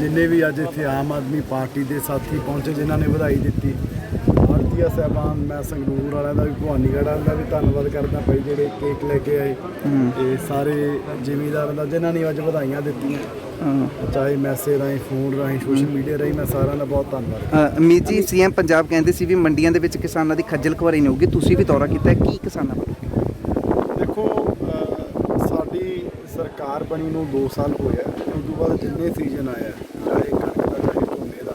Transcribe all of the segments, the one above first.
ਜਿੰਨੇ ਵੀ ਅੱਜ ਇੱਥੇ ਆਮ ਆਦਮੀ ਪਾਰਟੀ ਦੇ ਸਾਥੀ ਪਹੁੰਚੇ ਜਿਨ੍ਹਾਂ ਨੇ ਵਧਾਈ ਦਿੱਤੀ ਆਰਤੀਆ ਸਾਹਿਬਾਨ ਮੈਂ ਸੰਗਰੂਰ ਵਾਲਿਆਂ ਦਾ ਵੀ ਭਵਾਨੀਗੜ੍ਹ ਵਾਲਿਆਂ ਦਾ ਵੀ ਧੰਨਵਾਦ ਕਰਦਾ ਭਾਈ ਜਿਹੜੇ ਕੇਕ ਲੈ ਕੇ ਆਏ। ਤੇ ਸਾਰੇ ਜ਼ਿਮੀਂਦਾਰਾਂ ਦਾ ਜਿਨ੍ਹਾਂ ਨੇ ਅੱਜ ਵਧਾਈਆਂ ਦਿੱਤੀਆਂ। ਹਾਂ। ਚਾਹੇ ਮੈਸੇਜ ਰਾਹੀਂ ਫੋਨ ਰਾਹੀਂ ਸੋਸ਼ਲ ਮੀਡੀਆ ਰਾਹੀਂ ਮੈਂ ਸਾਰਿਆਂ ਦਾ ਬਹੁਤ ਧੰਨਵਾਦ ਅਮੀਤ ਜੀ ਸੀਐਮ ਪੰਜਾਬ ਕਹਿੰਦੇ ਸੀ ਵੀ ਮੰਡੀਆਂ ਦੇ ਵਿੱਚ ਕਿਸਾਨਾਂ ਦੀ ਖੱਜਲ ਖੁਆਰੀ ਨਹੀਂ ਹੋਊਗੀ। ਤੁਸੀਂ ਵੀ ਦੌਰਾ ਕੀਤਾ। ਕੀ ਕਿਸਾਨਾਂ ਵੱਲੋਂ? ਦੇਖੋ ਸਾਡੀ ਸਰਕਾਰ ਬਣੀ ਨੂੰ 2 ਸਾਲ ਹੋਇਆ ਬਾਅਦ ਜਿੰਨੇ ਸੀਜ਼ਨ ਆਇਆ ਚਾਹੇ ਕਣਕ ਦਾ ਚਾਹੇ ਝੋਨੇ ਦਾ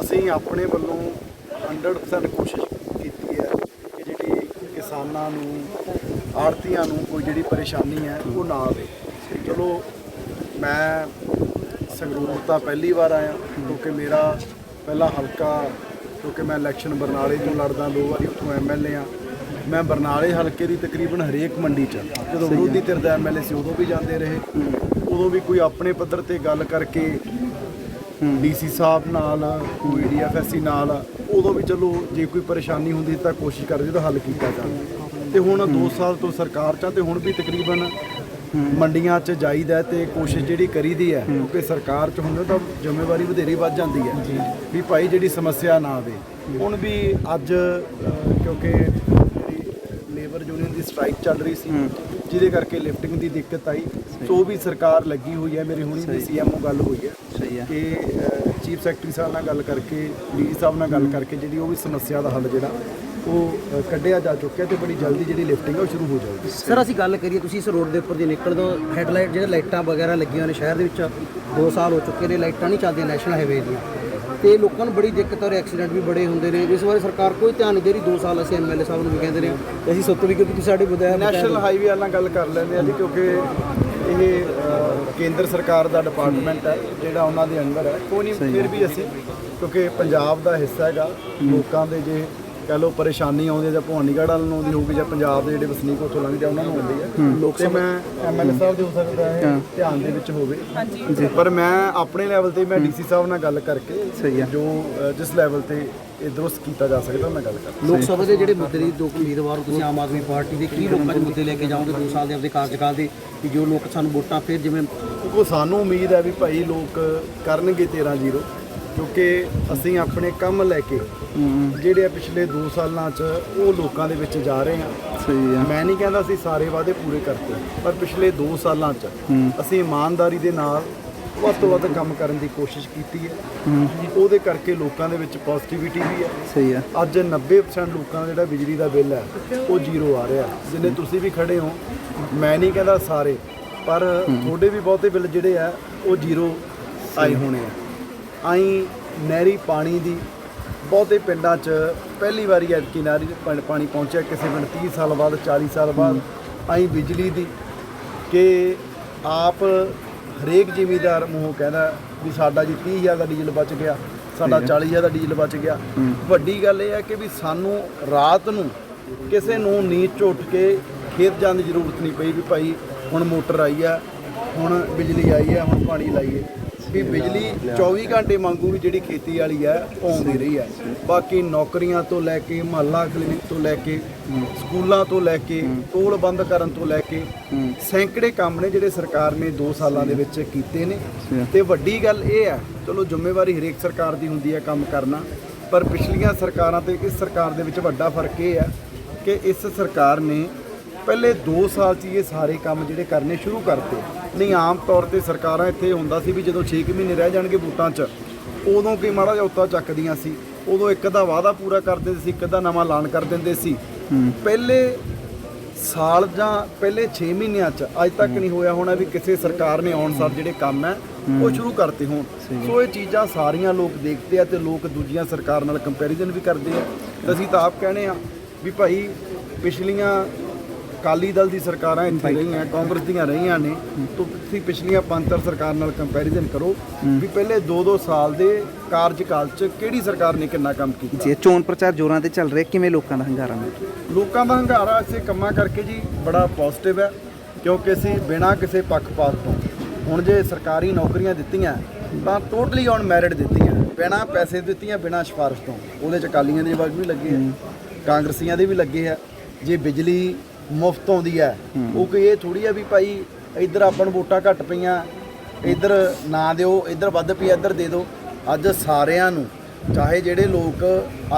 ਅਸੀਂ ਆਪਣੇ ਵੱਲੋਂ 100% ਕੋਸ਼ਿਸ਼ ਕੀਤੀ ਹੈ ਕਿ ਜਿਹੜੀ ਕਿਸਾਨਾਂ ਨੂੰ ਆੜਤੀਆਂ ਨੂੰ ਕੋਈ ਜਿਹੜੀ ਪਰੇਸ਼ਾਨੀ ਹੈ ਉਹ ਨਾ ਆਵੇ। ਚਲੋ ਮੈਂ ਸੰਗਰੂਰ ਤਾਂ ਪਹਿਲੀ ਵਾਰ ਆਇਆ ਕਿਉਂਕਿ ਮੇਰਾ ਪਹਿਲਾ ਹਲਕਾ ਕਿਉਂਕਿ ਮੈਂ ਇਲੈਕਸ਼ਨ ਬਰਨਾਲੇ ਤੋਂ ਲੜਦਾ ਦੋ ਵਾਰੀ ਉੱਥੋਂ ਐਮਐਲਏ ਆ ਮੈਂ ਬਰਨਾਲੇ ਹਲਕੇ ਦੀ ਤਕਰੀਬਨ ਹਰੇਕ ਮੰਡੀ 'ਚ ਜਦੋਂ ਵਿਰੋਧੀ ਧਿਰ ਦਾ ਐਮਐਲਏ ਸੀ ਉਦੋਂ ਵੀ ਜਾਂਦੇ ਰਹੇ। ਉਦੋਂ ਵੀ ਕੋਈ ਆਪਣੇ ਪੱਧਰ ਤੇ ਗੱਲ ਕਰਕੇ ਡੀਸੀ ਸਾਹਿਬ ਨਾਲ ਕੋਈ ਡੀਐਫਐਸਸੀ ਨਾਲ ਉਦੋਂ ਵੀ ਚਲੋ ਜੇ ਕੋਈ ਪਰੇਸ਼ਾਨੀ ਹੁੰਦੀ ਤਾਂ ਕੋਸ਼ਿਸ਼ ਕਰਦੇ ਤਾਂ ਹੱਲ ਕੀਤਾ ਜਾਂਦਾ ਤੇ ਹੁਣ 2 ਸਾਲ ਤੋਂ ਸਰਕਾਰ ਚ ਤੇ ਹੁਣ ਵੀ ਤਕਰੀਬਨ ਮੰਡੀਆਂ 'ਚ ਜਾਈਦਾ ਤੇ ਕੋਸ਼ਿਸ਼ ਜਿਹੜੀ ਕਰੀਦੀ ਹੈ ਕਿਉਂਕਿ ਸਰਕਾਰ 'ਚ ਹੁੰਦੇ ਤਾਂ ਜ਼ਿੰਮੇਵਾਰੀ ਵਧੇਰੀ ਵੱਧ ਜਾਂਦੀ ਹੈ ਵੀ ਭਾਈ ਜਿਹੜੀ ਸਮੱਸਿਆ ਨਾ ਆਵੇ। ਹੁਣ ਵੀ ਅੱਜ ਕਿਉਂਕਿ ਲੇਬਰ ਯੂਨੀਅਨ ਦੀ ਸਟ੍ਰਾਈਕ ਚੱਲ ਰਹੀ ਸੀ ਜਿਹਦੇ ਕਰਕੇ ਲਿਫਟਿੰਗ ਦੀ ਦਿੱਕਤ ਆਈ। ਸੋ ਵੀ ਸਰਕਾਰ ਲੱਗੀ ਹੋਈ ਹੈ ਮੇਰੀ ਹੁਣੀ ਵੀ ਸੀਐਮਓ ਗੱਲ ਹੋਈ ਹੈ ਸਹੀ ਹੈ। ਚੀਫ ਸੈਕਟਰੀ ਸਾਹਿਬ ਨਾਲ ਗੱਲ ਕਰਕੇ ਡੀ ਸਾਹਿਬ ਨਾਲ ਗੱਲ ਕਰਕੇ ਜਿਹੜੀ ਉਹ ਵੀ ਸਮੱਸਿਆ ਦਾ ਹੱਲ ਜਿਹੜਾ ਉਹ ਕੱਢਿਆ ਜਾ ਚੁੱਕਿਆ ਤੇ ਬੜੀ ਜਲਦੀ ਜਿਹੜੀ ਲਿਫਟਿੰਗ ਹੈ ਉਹ ਸ਼ੁਰੂ ਹੋ ਜਾਊਗੀ। ਸਰ ਅਸੀਂ ਗੱਲ ਕਰੀਏ ਤੁਸੀਂ ਇਸ ਰੋਡ ਦੇ ਉੱਪਰ ਦੀ ਨਿਕਲਦੇ ਹੋ ਹੈਡਲਾਈਟ ਜਿਹੜੇ ਲਾਈਟਾਂ ਵਗੈਰਾ ਲੱਗੀਆਂ ਨੇ ਸ਼ਹਿਰ ਦੇ ਵਿੱਚ 2 ਸਾਲ ਹੋ ਚੁੱਕੇ ਨੇ ਲਾਈਟਾਂ ਨਹੀਂ ਚੱਲਦੀਆਂ ਨੈਸ਼ਨਲ ਹਾਈਵੇ ਦੀਆਂ। ਤੇ ਲੋਕਾਂ ਨੂੰ ਬੜੀ ਦਿੱਕਤ ਔਰ ਐਕਸੀਡੈਂਟ ਵੀ ਬੜੇ ਹੁੰਦੇ ਨੇ। ਇਸ ਬਾਰੇ ਸਰਕਾਰ ਕੋਈ ਧਿਆਨ ਨਹੀਂ ਦੇ ਰਹੀ 2 ਸਾਲ ਅਸੀਂ ਐਮਐਲਏ ਸਾਹਿਬ ਨੂੰ ਵੀ ਕਹਿੰਦੇ ਰਹੇ ਤੇ ਅਸੀਂ ਸੋਚੋ ਵੀ ਕਿਉਂਕਿ ਤੁਸੀਂ ਸਾਡੇ ਵਿਧਾਇਕ ਨੈਸ਼ਨਲ ਹਾਈਵੇ ਵਾਲਾ ਨਾਲ ਗੱਲ ਕਰ ਲੈਂਦੇ ਆ ਜੀ ਕਿਉਂਕਿ ਇਹ ਕੇਂਦਰ ਸਰਕਾਰ ਦਾ ਡਿਪਾਰਟਮੈਂਟ ਹੈ ਜਿਹੜਾ ਉਹਨਾਂ ਦੇ ਅੰਡਰ ਹੈ। ਕੋਈ ਨਹੀਂ ਫਿਰ ਵੀ ਅਸੀਂ ਕਿਉਂਕਿ ਪੰਜਾਬ ਦਾ ਹਿੱਸਾ ਹੈਗਾ ਲੋਕਾਂ ਦੇ ਜੇ ਕਹ ਲਓ ਪਰੇਸ਼ਾਨੀ ਆਉਂਦੀ ਹੈ ਜਾਂ ਭਵਾਨੀਗੜ੍ਹ ਵਾਲ ਨੂੰ ਆਉਂਦੀ ਹੋਊਗੀ ਜਾਂ ਪੰਜਾਬ ਦੇ ਜਿਹੜੇ ਵਸਨੀਕ ਉੱਥੋਂ ਲੰਘਦੇ ਆ ਉਹਨਾਂ ਨੂੰ ਆਉਂਦੀ ਹੈ। ਲੋਕ ਤੇ ਮੈਂ ਐਮਐਲਏ ਸਾਹਿਬ ਦੇ ਹੋ ਸਕਦਾ ਹੈ ਧਿਆਨ ਦੇ ਵਿੱਚ ਹੋਵੇ। ਪਰ ਮੈਂ ਆਪਣੇ ਲੈਵਲ ਤੇ ਮੈਂ ਡੀਸੀ ਸਾਹਿਬ ਨਾਲ ਗੱਲ ਕਰਕੇ ਸਹੀ ਹੈ। ਜੋ ਜਿਸ ਲੈਵਲ ਤੇ ਇਹ ਦਰੁਸਤ ਕੀਤਾ ਜਾ ਸਕਦਾ ਮੈਂ ਗੱਲ ਕਰਾਂ ਲੋਕ ਸਭਾ ਦੇ ਜਿਹੜੇ ਮੁੱਦੇ ਦੀ ਦੋ ਕੁ ਉਮੀਦਵਾਰ ਤੁਸੀਂ ਆਮ ਆਦਮੀ ਪਾਰਟੀ ਦੇ ਕੀ ਲੋਕਾਂ ਦੇ ਮੁੱਦੇ ਲੈ ਕੇ ਜਾਓਗੇ 2 ਸਾਲ ਦੇ ਆਪਣੇ ਕਾਰਜਕਾਲ ਦੇ ਕਿ ਜੋ ਲੋਕ ਸਾਨੂੰ ਵੋਟਾਂ ਫਿਰ ਜਿਵੇਂ ਕਿਉਂਕਿ ਸਾਨੂੰ ਉਮੀਦ ਹੈ ਵੀ ਭਾਈ ਲੋਕ ਕਰਨਗੇ 13-0 ਕਿਉਂਕਿ ਅਸੀਂ ਆਪਣੇ ਕੰਮ ਲੈ ਕੇ ਜਿਹੜੇ ਆ ਪਿਛਲੇ 2 ਸਾਲਾਂ 'ਚ ਉਹ ਲੋਕਾਂ ਦੇ ਵਿੱਚ ਜਾ ਰਹੇ ਹਾਂ। ਸਹੀ ਹੈ ਮੈਂ ਨਹੀਂ ਕਹਿੰਦਾ ਅਸੀਂ ਸਾਰੇ ਵਾਅਦੇ ਪੂਰੇ ਕਰਤੇ ਪਰ ਪਿਛਲੇ 2 ਸਾਲਾਂ 'ਚ ਅਸੀਂ ਇਮਾਨਦਾਰੀ ਦੇ ਨਾਲ ਵੱਧ ਤੋਂ ਵੱਧ ਕੰਮ ਕਰਨ ਦੀ ਕੋਸ਼ਿਸ਼ ਕੀਤੀ ਹੈ। ਉਹਦੇ ਕਰਕੇ ਲੋਕਾਂ ਦੇ ਵਿੱਚ ਪੋਜ਼ਿਟਿਵਿਟੀ ਵੀ ਹੈ। ਸਹੀ ਹੈ ਅੱਜ 90% ਲੋਕਾਂ ਦਾ ਜਿਹੜਾ ਬਿਜਲੀ ਦਾ ਬਿੱਲ ਹੈ ਉਹ ਜ਼ੀਰੋ ਆ ਰਿਹਾ। ਜਿੰਨੇ ਤੁਸੀਂ ਵੀ ਖੜੇ ਹੋ ਮੈਂ ਨਹੀਂ ਕਹਿੰਦਾ ਸਾਰੇ ਪਰ ਤੁਹਾਡੇ ਵੀ ਬਹੁਤੇ ਬਿੱਲ ਜਿਹੜੇ ਆ ਉਹ ਜ਼ੀਰੋ ਆਏ ਹੋਣੇ ਆ। ਆਈ ਨਹਿਰੀ ਪਾਣੀ ਦੀ ਬਹੁਤੇ ਪਿੰਡਾਂ 'ਚ ਪਹਿਲੀ ਵਾਰੀ ਐਤਕੀ ਨਹਿਰੀ ਪਾਣੀ ਪਹੁੰਚਿਆ ਕਿਸੇ ਪਿੰਡ 30 ਸਾਲ ਬਾਅਦ 40 ਸਾਲ ਬਾਅਦ ਆਈ ਬਿਜਲੀ ਦੀ ਕਿ ਆਪ ਹਰੇਕ ਜ਼ਿਮੀਦਾਰ ਮੂੰਹੋਂ ਕਹਿੰਦਾ ਵੀ ਸਾਡਾ ਜੀ 30000 ਦਾ ਡੀਜ਼ਲ ਬਚ ਗਿਆ ਸਾਡਾ 40000 ਦਾ ਡੀਜ਼ਲ ਬਚ ਗਿਆ। ਵੱਡੀ ਗੱਲ ਇਹ ਹੈ ਕਿ ਵੀ ਸਾਨੂੰ ਰਾਤ ਨੂੰ ਕਿਸੇ ਨੂੰ ਨੀਂਦ 'ਚ ਉੱਠ ਕੇ ਖੇਤ ਜਾਣ ਦੀ ਜ਼ਰੂਰਤ ਨਹੀਂ ਪਈ ਵੀ ਭਾਈ ਹੁਣ ਮੋਟਰ ਆਈ ਆ ਹੁਣ ਬਿਜਲੀ ਆਈ ਆ ਹੁਣ ਪਾਣੀ ਲਾਈਏ। ਵੀ ਬਿਜਲੀ 24 ਘੰਟੇ ਮੰਗੂ ਵੀ ਜਿਹੜੀ ਖੇਤੀ ਵਾਲੀ ਉਹ ਆਉਂਦੀ ਰਹੀ ਆ ਬਾਕੀ ਨੌਕਰੀਆਂ ਤੋਂ ਲੈ ਕੇ ਮਹੱਲਾ ਕਲੀਨਿਕ ਤੋਂ ਲੈ ਕੇ ਸਕੂਲਾਂ ਤੋਂ ਲੈ ਕੇ ਟੋਲ ਬੰਦ ਕਰਨ ਤੋਂ ਲੈ ਕੇ ਸੈਂਕੜੇ ਕੰਮ ਨੇ ਜਿਹੜੇ ਸਰਕਾਰ ਨੇ 2 ਸਾਲਾਂ ਦੇ ਵਿੱਚ ਕੀਤੇ ਨੇ। ਤੇ ਵੱਡੀ ਗੱਲ ਇਹ ਹੈ ਚਲੋ ਜ਼ਿੰਮੇਵਾਰੀ ਹਰੇਕ ਸਰਕਾਰ ਦੀ ਹੁੰਦੀ ਹੈ ਕੰਮ ਕਰਨਾ ਪਰ ਪਿਛਲੀਆਂ ਸਰਕਾਰਾਂ ਤੇ ਇਸ ਸਰਕਾਰ ਦੇ ਵਿੱਚ ਵੱਡਾ ਫ਼ਰਕ ਇਹ ਹੈ ਕਿ ਇਸ ਸਰਕਾਰ ਨੇ ਪਹਿਲੇ 2 ਸਾਲ 'ਚ ਹੀ ਇਹ ਸਾਰੇ ਕੰਮ ਜਿਹੜੇ ਕਰਨੇ ਸ਼ੁਰੂ ਕਰਤੇ। ਨਹੀਂ ਆਮ ਤੌਰ ਤੇ ਸਰਕਾਰਾਂ ਇੱਥੇ ਹੁੰਦਾ ਸੀ ਵੀ ਜਦੋਂ 6 ਮਹੀਨੇ ਰਹਿ ਜਾਣਗੇ ਵੋਟਾਂ 'ਚ ਉਦੋਂ ਕੀ ਮਾੜਾ ਜਿਹਾ ਉੱਤਾ ਚੱਕਦੀਆਂ ਸੀ। ਉਦੋਂ ਇੱਕ ਦਾ ਵਾਅਦਾ ਪੂਰਾ ਕਰ ਦਿੰਦੇ ਸੀ ਇੱਕ ਦਾ ਨਵਾਂ ਐਲਾਨ ਕਰ ਦਿੰਦੇ ਸੀ। ਪਹਿਲੇ ਸਾਲ ਜਾਂ ਪਹਿਲੇ 6 ਮਹੀਨਿਆਂ 'ਚ ਅੱਜ ਤੱਕ ਨਹੀਂ ਹੋਇਆ ਹੋਣਾ ਵੀ ਕਿਸੇ ਸਰਕਾਰ ਨੇ ਆਉਣ ਸਾਰ ਜਿਹੜੇ ਕੰਮ ਹੈ ਉਹ ਸ਼ੁਰੂ ਕਰਤੇ ਹੋਣ। ਸੋ ਇਹ ਚੀਜ਼ਾਂ ਸਾਰੀਆਂ ਲੋਕ ਦੇਖਦੇ ਆ ਤੇ ਲੋਕ ਦੂਜੀਆਂ ਸਰਕਾਰ ਨਾਲ ਕੰਪੈਰੀਜ਼ਨ ਵੀ ਕਰਦੇ ਆ। ਤੇ ਅਸੀਂ ਤਾਂ ਆਪ ਕਹਿੰਦੇ ਆ ਵੀ ਭਾਈ ਪਿਛਲੀਆਂ ਅਕਾਲੀ ਦਲ ਦੀ ਸਰਕਾਰਾਂ ਇੱਥੇ ਰਹੀਆਂ ਕਾਂਗਰਸ ਦੀਆਂ ਰਹੀਆਂ ਨੇ ਤੋਂ ਤੁਸੀਂ ਪਿਛਲੀਆਂ ਪੰਜਤਰ ਸਰਕਾਰ ਨਾਲ ਕੰਪੈਰੀਜ਼ਨ ਕਰੋ ਵੀ ਪਹਿਲੇ 2-2 ਸਾਲ ਦੇ ਕਾਰਜਕਾਲ 'ਚ ਕਿਹੜੀ ਸਰਕਾਰ ਨੇ ਕਿੰਨਾ ਕੰਮ ਕੀਤਾ? ਜੇ ਚੋਣ ਪ੍ਰਚਾਰ ਜੋਰਾਂ ਤੇ ਚੱਲ ਰਿਹਾ ਕਿਵੇਂ ਲੋਕਾਂ ਦਾ ਹੰਗਾਰਾ ਮਿਲ ਲੋਕਾਂ ਦਾ ਹੰਗਾਰਾ ਇਸੇ ਕੰਮਾਂ ਕਰਕੇ ਜੀ ਬੜਾ ਪੋਜ਼ਿਟਿਵ ਹੈ ਕਿਉਂਕਿ ਅਸੀਂ ਬਿਨਾਂ ਕਿਸੇ ਪੱਖਪਾਤ ਤੋਂ ਹੁਣ ਜੇ ਸਰਕਾਰੀ ਨੌਕਰੀਆਂ ਦਿੱਤੀਆਂ ਤਾਂ ਟੋਟਲੀ ਔਨ ਮੈਰਿਟ ਦਿੱਤੀਆਂ ਬਿਨਾਂ ਪੈਸੇ ਦਿੱਤੀਆਂ ਬਿਨਾਂ ਸਿਫਾਰਿਸ਼ ਤੋਂ। ਉਹਦੇ ਚ ਅਕਾਲੀਆਂ ਦੇ ਵਰਗ ਵੀ ਲੱਗੇ ਆ ਕਾਂਗਰਸੀਆਂ ਦੇ ਵੀ ਲੱਗੇ ਆ ਜੇ ਬਿਜਲੀ ਮੁਫਤ ਆਉਂਦੀ ਹੈ। ਉਹ ਕੋਈ ਇਹ ਥੋੜੀ ਆ ਵੀ ਭਾਈ ਇੱਧਰ ਆਪਾਂ ਨੂੰ ਵੋਟਾਂ ਘੱਟ ਪਈਆਂ ਇੱਧਰ ਨਾ ਦਿਓ ਇੱਧਰ ਵੱਧ ਪਈ ਇੱਧਰ ਦੇ ਦਿਓ। ਅੱਜ ਸਾਰਿਆਂ ਨੂੰ ਚਾਹੇ ਜਿਹੜੇ ਲੋਕ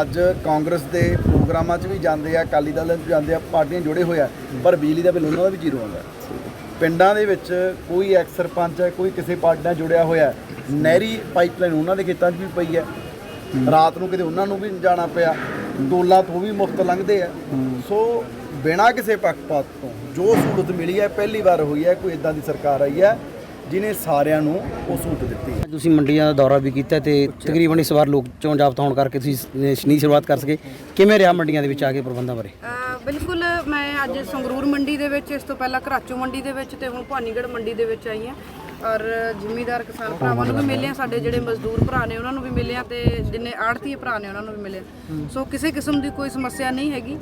ਅੱਜ ਕਾਂਗਰਸ ਦੇ ਪ੍ਰੋਗਰਾਮਾਂ 'ਚ ਵੀ ਜਾਂਦੇ ਆ ਅਕਾਲੀ ਦਲ 'ਚ ਜਾਂਦੇ ਆ ਪਾਰਟੀਆਂ ਜੁੜੇ ਹੋਏ ਆ ਪਰ ਬਿਜਲੀ ਦਾ ਬਿੱਲ ਉਹਨਾਂ ਦਾ ਵੀ ਜ਼ੀਰੋ ਆਉਂਦਾ। ਪਿੰਡਾਂ ਦੇ ਵਿੱਚ ਕੋਈ ਐਕਸ ਸਰਪੰਚ ਹੈ ਕੋਈ ਕਿਸੇ ਪਾਰਟੀ ਨਾਲ ਜੁੜਿਆ ਹੋਇਆ ਹੈ। ਨਹਿਰੀ ਪਾਈਪਲਾਈਨ ਉਹਨਾਂ ਦੇ ਖੇਤਾਂ 'ਚ ਵੀ ਪਈ ਹੈ। ਰਾਤ ਨੂੰ ਕਿਤੇ ਉਹਨਾਂ ਨੂੰ ਵੀ ਜਾਣਾ ਪਿਆ ਟੋਲਾਂ ਤੋਂ ਵੀ ਮੁਫਤ ਲੰਘਦੇ ਆ। ਸੋ ਬਿਨਾਂ ਕਿਸੇ ਪੱਖਪਾਤ ਤੋਂ ਜੋ ਸਹੂਲਤ ਮਿਲੀ ਹੈ ਪਹਿਲੀ ਵਾਰ ਹੋਈ ਹੈ ਕੋਈ ਇਦਾਂ ਦੀ ਸਰਕਾਰ ਆਈ ਹੈ ਜਿਨੇ ਸਾਰਿਆਂ ਨੂੰ ਉਹ ਸਹੂਲਤ ਦਿੱਤੀ ਹੈ। ਤੁਸੀਂ ਮੰਡੀਆਂ ਦਾ ਦੌਰਾ ਵੀ ਕੀਤਾ ਤੇ ਤਕਰੀਬਨ ਇਸ ਵਾਰ ਲੋਕ ਚੋਣ ਜਾਬਤਾ ਹੋਣ ਕਰਕੇ ਤੁਸੀਂ ਸ਼ਨੀ ਸ਼ੁਰੂਆਤ ਕਰ ਸਕੇ। ਕਿਵੇਂ ਰਿਹਾ ਮੰਡੀਆਂ ਦੇ ਵਿੱਚ ਆ ਕੇ ਪ੍ਰਬੰਧਾਂ ਬਾਰੇ? ਅ, ਬਿਲਕੁਲ ਮੈਂ ਅੱਜ ਸੰਗਰੂਰ ਮੰਡੀ ਦੇ ਵਿੱਚ ਇਸ ਤੋਂ ਪਹਿਲਾਂ ਘਰਾਚੋ ਮੰਡੀ ਦੇ ਵਿੱਚ ਤੇ ਹੁਣ ਭਾਨੀਗੜ੍ਹ ਮੰਡੀ ਦੇ ਵਿੱਚ ਆਈ ਹਾਂ। ਔਰ ਜ਼ਿਮੀਦਾਰ ਕਿਸਾਨ ਭਰਾਵਾਂ ਨੂੰ ਵੀ ਮਿਲੇ ਆ ਸਾਡੇ ਜਿਹੜੇ ਮਜ਼ਦੂਰ ਭਰਾ ਨੇ ਉਹਨਾਂ ਨੂੰ ਵੀ ਮਿਲੇ ਆ ਤੇ ਜਿੰਨੇ ਆੜਤੀ ਭਰਾ ਨੇ ਉਹਨਾਂ ਨੂੰ ਵੀ ਮਿਲੇ ਆ। ਸੋ ਕਿਸੇ ਕਿਸਮ ਦੀ ਕੋਈ ਸਮੱਸਿਆ ਨਹੀਂ ਹੈਗੀ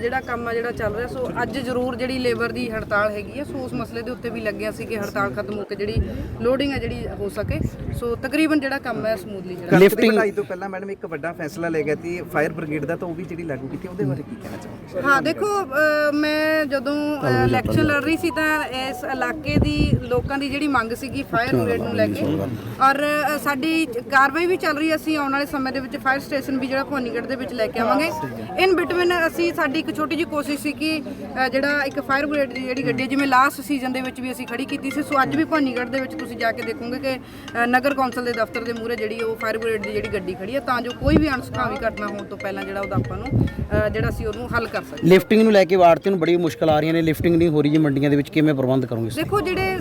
ਜਿਹੜਾ ਕੰਮ ਆ ਜਿਹੜਾ ਚੱਲ ਰਿਹਾ ਸੋ ਅੱਜ ਜ਼ਰੂਰ ਜਿਹੜੀ ਲੇਬਰ ਦੀ ਹੜਤਾਲ ਹੈਗੀ ਆ ਸੋ ਉਸ ਮਸਲੇ ਦੇ ਉੱਤੇ ਵੀ ਲੱਗਿਆ ਸੀ ਕਿ ਹੜਤਾਲ ਖਤਮ ਹੋ ਕੇ ਜਿਹੜੀ ਲੋਡਿੰਗ ਹੈ ਜਿਹੜੀ ਹੋ ਸਕੇ। ਸੋ ਤਕਰੀਬਨ ਜਿਹੜਾ ਕੰਮ ਹੈ ਸਮੂਥਲੀ ਜਿਹੜਾ ਵਧਾਈ ਤੋਂ ਪਹਿਲਾਂ ਮੈਡਮ ਇੱਕ ਵੱਡਾ ਫੈਸਲਾ ਲਿਆ ਗਿਆ ਸੀ ਫਾਇਰ ਬ੍ਰਿਗੇਡ ਦਾ ਤਾਂ ਉਹ ਵੀ ਜਿਹੜੀ ਲਾਗੂ ਕੀਤੀ ਉਹਦੇ ਬਾਰੇ ਕੀ ਕਹਿਣਾ ਚਾਹੋਗੇ? ਹਾਂ ਦੇਖੋ ਮੈਂ ਜਦੋਂ ਇਲੈਕਸ਼ਨ ਲੜ ਰਹੀ ਸੀ ਤਾਂ ਇਸ ਇਲਾਕੇ ਦੀ ਲੋਕਾਂ ਦੀ ਜਿਹੜੀ ਮੰਗ ਸੀਗੀ ਫਾਇਰ ਬ੍ਰਿਗੇਡ ਨੂੰ ਲੈ ਕੇ। ਔਰ ਸਾਡੀ ਕਾਰਵਾਈ ਵੀ ਚੱਲ ਰਹੀ ਹੈ ਅਸੀਂ ਆਉਣ ਵਾਲੇ ਸਮੇਂ ਦੇ ਵਿੱਚ ਫਾਇਰ ਸਟੇਸ਼ਨ ਵੀ ਜਿਹੜਾ ਭਵਾਨੀਗੜ੍ਹ ਦੇ ਵਿੱਚ ਲੈ ਕੇ ਆਵਾਂਗੇ। ਇਨ ਬਿਟਵੀਨ ਅਸੀਂ ਸਾਡੀ ਇੱਕ ਛੋਟੀ ਜਿਹੀ ਕੋਸ਼ਿਸ਼ ਸੀ ਕਿ ਜਿਹੜਾ ਇੱਕ ਫਾਇਰ ਬ੍ਰਿਗੇਡ ਦੀ ਜਿਹੜੀ ਗੱਡੀ ਜਿਵੇਂ ਲਾਸਟ ਸੀਜ਼ਨ ਦੇ ਵਿੱਚ ਵੀ ਅਸੀਂ ਖੜੀ ਕੀਤੀ ਸੀ ਸੋ ਅੱਜ ਵੀ ਭਵਾਨੀਗੜ੍ਹ ਦੇ ਵਿੱਚ ਤੁਸੀਂ ਜਾ ਕੇ ਦੇਖੋਗੇ ਕਿ ਨਗਰ ਕੌਂਸਲ ਦੇ ਦਫ਼ਤਰ ਦੇ ਮੂਹਰੇ ਜਿਹੜੀ ਉਹ ਫਾਇਰ ਬ੍ਰਿਗੇਡ ਦੀ ਜਿਹੜੀ ਗੱਡੀ ਖੜੀ ਹੈ ਤਾਂ ਜੋ ਕੋਈ ਵੀ ਅਣਸੁਖਾਵੀ ਘਟਨਾ ਹੋਣ ਤੋਂ ਪਹਿਲਾਂ ਜਿਹੜਾ ਉਹਦਾ ਆਪਾਂ ਨੂੰ ਜਿਹੜਾ ਸੀ ਉਹਨੂੰ ਹੱਲ ਕਰ ਸਕੀਏ। ਲਿਫਟਿੰਗ ਨੂੰ ਲੈ ਕੇ ਆੜਤੀਆਂ ਨੂੰ ਬੜੀ ਮੁਸ਼ਕਲ ਆ ਰਹੀਆਂ ਨੇ ਲਿਫਟਿੰਗ ਨਹੀਂ ਹੋ ਰਹੀ ਜੀ ਮੰਡੀਆਂ ਦੇ ਵਿੱਚ ਕਿਵੇਂ ਪ੍ਰਬੰਧ ਕਰੋਗੇ ਦੇਖੋ ਜਿਹੜੇ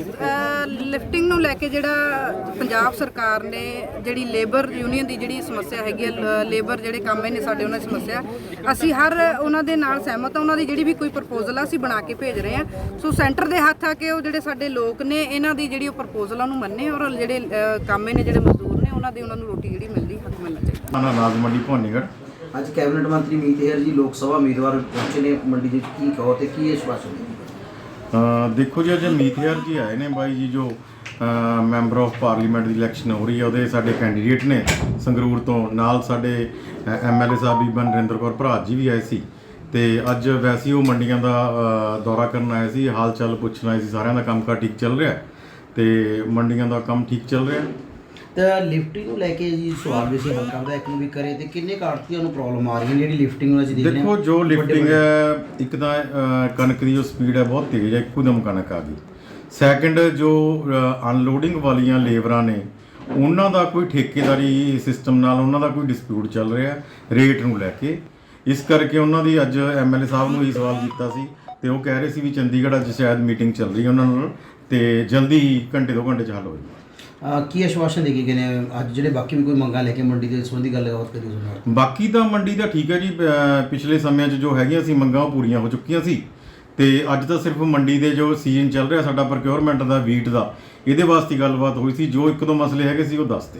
ਲਿਫਟਿੰਗ ਨੂੰ ਲੈ ਕੇ ਜਿਹੜਾ ਪੰਜਾਬ ਸਰਕਾਰ ਨੇ ਜਿਹੜੀ ਲੇਬਰ ਯੂਨੀਅਨ ਦੀ ਜਿਹੜੀ ਸਮੱਸਿਆ ਹੈਗੀ ਹੈ ਲੇਬਰ ਜਿਹੜੇ ਕੰਮ ਨੇ ਸਾਡੇ ਉਹਨਾਂ ਦੀ ਸਮੱਸਿਆ ਅਸੀਂ ਹਰ ਉਹਨਾਂ ਦੇ ਨਾਲ ਸਹਿਮਤ ਹਾਂ ਉਹਨਾਂ ਦੀ ਜਿਹੜੀ ਵੀ ਕੋਈ ਪ੍ਰਪੋਜ਼ਲ ਆ ਅਸੀਂ ਬਣਾ ਕੇ ਭੇਜ ਰਹੇ ਹਾਂ। ਸੋ ਸੈਂਟਰ ਦੇ ਹੱਥ ਆ ਕੇ ਉਹ ਜਿਹੜੇ ਸਾਡੇ ਲੋਕ ਨੇ ਇਹਨਾਂ ਦੀ ਜਿਹੜੀ ਉਹ ਪ੍ਰਪੋਜ਼ਲ ਉਹਨੂੰ ਮੰਨੇ ਔਰ ਜਿਹੜੇ ਕਾਮੇ ਨੇ ਜਿਹੜੇ ਮਜ਼ਦੂਰ ਨੇ ਉਹਨਾਂ ਦੀ ਉਹਨਾਂ ਨੂੰ ਰੋਟੀ ਜਿਹੜੀ ਮਿਲਦੀ ਹੱਕ ਮਿਲਣਾ ਚਾਹੀਦਾ। ਨਾ ਰਾਜ ਮੰਡੀ ਭਵਾਨੀਗੜ੍ਹ। ਅੱਜ ਕੈਬਨਿਟ ਮੰਤਰੀ ਮੀਤ ਹੇਰ ਜੀ ਲੋਕ ਸਭਾ ਉਮੀਦਵਾਰ ਪਹੁੰਚੇ ਨੇ। ਮੰਡੀ ਦੇ ਕੀ ਕਹੋ ਤੇ ਕੀ ਅ, ਦੇਖੋ ਜੀ, ਅੱਜ ਮੀਥਿਆਰ ਜੀ ਆਏ ਨੇ ਬਾਈ ਜੀ ਜੋ ਮੈਂਬਰ ਆਫ ਪਾਰਲੀਮੈਂਟ ਦੀ ਇਲੈਕਸ਼ਨ ਹੋ ਰਹੀ ਹੈ, ਉਹਦੇ ਸਾਡੇ ਕੈਂਡੀਡੇਟ ਨੇ ਸੰਗਰੂਰ ਤੋਂ। ਨਾਲ ਸਾਡੇ ਐਮਐਲਏ ਸਾਹਿਬ ਬੀਬਾ ਨਰਿੰਦਰ ਕੌਰ ਭਰਾਤ ਜੀ ਵੀ ਆਏ ਸੀ। ਤੇ ਅੱਜ ਵੈਸੇ ਉਹ ਮੰਡੀਆਂ ਦਾ ਦੌਰਾ ਕਰਨ ਆਏ ਸੀ, ਹਾਲ ਚਾਲ ਪੁੱਛਣ ਆਏ ਸੀ, ਸਾਰਿਆਂ ਦਾ ਕੰਮਕਾਰ ਠੀਕ ਚੱਲ ਰਿਹਾ ਹੈ। ਤੇ ਮੰਡੀਆਂ ਦਾ ਕੰਮ ਠੀਕ ਚੱਲ ਰਿਹਾ ਤਾਂ ਲਿਫਟਿੰਗ ਨੂੰ ਲੈ ਕੇ ਜੀ ਸਵਾਲ ਵੀ ਸੀ ਹਲਕਾ ਦਾ ਇੱਕ ਨੂੰ ਵੀ ਕਰੇ ਤੇ ਕਿੰਨੇ ਕਾੜਤੀਆਂ ਨੂੰ ਪ੍ਰੋਬਲਮ ਆ ਰਹੀ ਹੈ ਜਿਹੜੀ ਲਿਫਟਿੰਗ ਨੂੰ ਅਸੀਂ ਦੇਖ ਰਹੇ ਦੇਖੋ ਜੋ ਲਿਫਟਿੰਗ ਹੈ ਇੱਕ ਤਾਂ ਕਣਕ ਦੀ ਜੋ ਸਪੀਡ ਹੈ ਬਹੁਤ ਤੇਜ਼ ਹੈ ਇੱਕੋਦਮ ਕਣਕ ਆ ਗਈ। ਸੈਕੰਡ ਜੋ ਅਨਲੋਡਿੰਗ ਵਾਲੀਆਂ ਲੇਬਰਾਂ ਨੇ ਉਹਨਾਂ ਦਾ ਕੋਈ ਠੇਕੇਦਾਰੀ ਸਿਸਟਮ ਨਾਲ ਉਹਨਾਂ ਦਾ ਕੋਈ ਡਿਸਪਿਊਟ ਚੱਲ ਰਿਹਾ ਰੇਟ ਨੂੰ ਲੈ ਕੇ। ਇਸ ਕਰਕੇ ਉਹਨਾਂ ਦੀ ਅੱਜ ਐਮਐਲਏ ਸਾਹਿਬ ਨੂੰ ਇਹ ਸਵਾਲ ਕੀਤਾ ਸੀ ਤੇ ਉਹ ਕਹਿ ਰਹੇ ਸੀ ਵੀ ਚੰਡੀਗੜ੍ਹ ਅੱਜ ਸ਼ਾਇਦ ਮੀਟਿੰਗ ਚੱਲ ਰਹੀ ਹੈ ਉਹਨਾਂ ਨਾਲ ਤੇ ਜਲਦੀ ਹੀ ਘੰਟੇ ਦੋ ਘੰਟੇ ਚ ਹੱਲ ਹੋ ਜਾਊਗਾ। ਕੀ ਆਸ਼ਵਾਸਨ ਦੇ ਕੇ ਗਏ ਨੇ? ਅੱਜ ਜਿਹੜੇ ਬਾਕੀ ਵੀ ਕੋਈ ਮੰਗਾਂ ਲੈ ਕੇ ਮੰਡੀ ਦੇ ਸੰਬੰਧੀ ਗੱਲਬਾਤ ਕਰੀ ਉਸ ਨਾਲ। ਬਾਕੀ ਤਾਂ ਮੰਡੀ ਦਾ ਠੀਕ ਹੈ ਜੀ, ਅਹ, ਪਿਛਲੇ ਸਮਿਆਂ 'ਚ ਜੋ ਹੈਗੀਆਂ ਸੀ, ਮੰਗਾਂ ਉਹ ਪੂਰੀਆਂ ਹੋ ਚੁੱਕੀਆਂ ਸੀ। ਤੇ ਅੱਜ ਤਾਂ ਸਿਰਫ ਮੰਡੀ ਦੇ ਜੋ ਸੀਜ਼ਨ ਚੱਲ ਰਿਹਾ, ਸਾਡਾ ਪ੍ਰੋਕਿਉਰਮੈਂਟ ਦਾ ਵੀਟ ਦਾ, ਇਹਦੇ ਵਾਸਤੇ ਗੱਲਬਾਤ ਹੋਈ ਸੀ। ਜੋ ਇੱਕ ਦੋ ਮਸਲੇ ਹੈਗੇ ਸੀ, ਉਹ ਦੱਸਦੇ